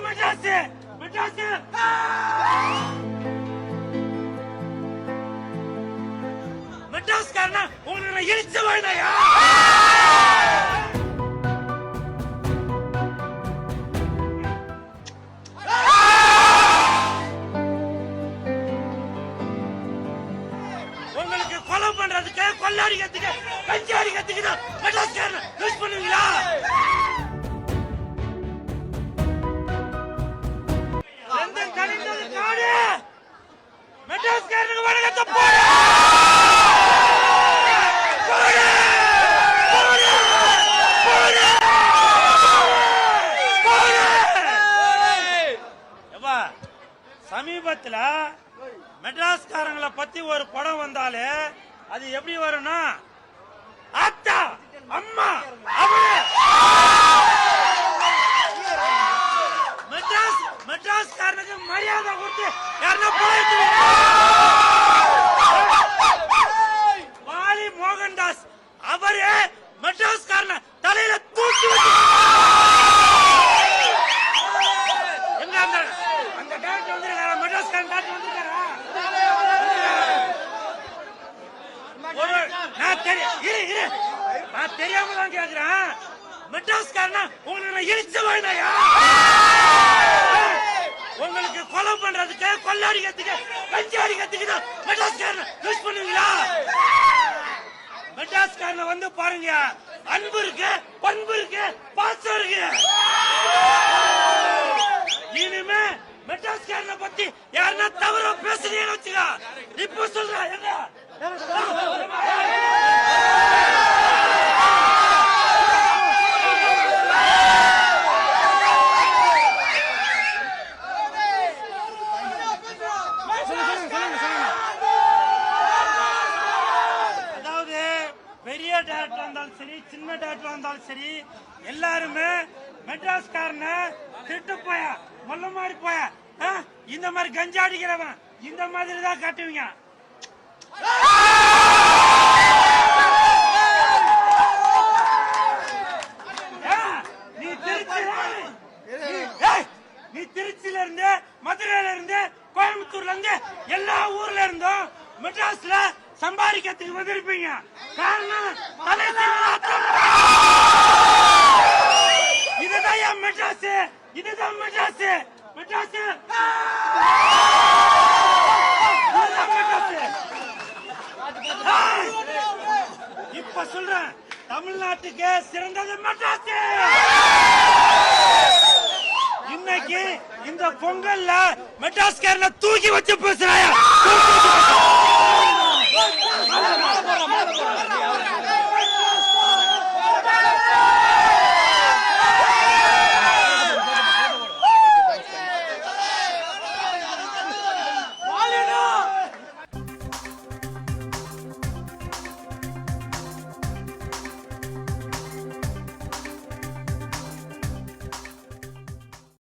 இதுதான் மெட்ராஸ் மெட்ராஸ் மெட்ராஸ் காரனா உங்களுக்கு நான் இழிச்ச வேண்டாயா உங்களுக்கு கொலை பண்றதுக்கு கொள்ளாடிக்கிறதுக்கு கஞ்சி அடிக்கிறதுக்கு தான் மெட்ராஸ் காரனை சமீபத்துல மெட்ராஸ்காரங்களை பத்தி ஒரு படம் வந்தாலே அது எப்படி வரும்னா அத்தா அம்மா அவரு! மெட்ராஸ் மெட்ராஸ்காரனுக்கு மரியாதை கொடுத்து யாருன்னா இரு இரு. நான் தெரியாம தான் கேக்குறேன். மெட்ராஸ்காரனா உங்களுக்கு நான் இழிச்ச வேண்டாயா உங்களுக்கு கொலை பண்றதுக்கு கொள்ளாடிக்கிறதுக்கு கஞ்சி அடிக்கிறதுக்கு தான் மெட்ராஸ்காரனை யூஸ் பண்ணுவீங்களா? மெட்ராஸ்காரனை வந்து பாருங்க. அன்பு இருக்கு பண்பு இருக்கு பாசம் இருக்கு. இனிமே மெட்ராஸ்காரனை பத்தி யாருன்னா தவறா பேசுறீங்கன்னு வச்சுக்கா. இப்ப சொல்றேன் என்ன? சரி சின்ன சரி எல்லாருமே மெட்ராஸ்காரன திட்டு போய மொல்ல மாதிரி போய. இந்த மாதிரி கஞ்சா அடிக்கிறவன் இந்த மாதிரி தான் காட்டுவீங்க. நீ திருச்சி நீ- நீ திருச்சியில இருந்து மதுரையில இருந்து கோயம்புத்தூர்ல இருந்து எல்லா ஊர்ல இருந்தும் மெட்ராஸ்ல சம்பாதிக்கிறதுக்கு வந்திருப்பீங்க. காரணம் இதுதான் மெட்ராஸ் இதுதான் மெட்ராஸ் மெட்ராஸ் இப்ப சொல்றேன். தமிழ்நாட்டுக்கு சிறந்தது மெட்ராஸ் இன்னைக்கு இந்த பொங்கல்ல மெட்ராஸ்காரனை தூக்கி வச்சு பேசுறாயா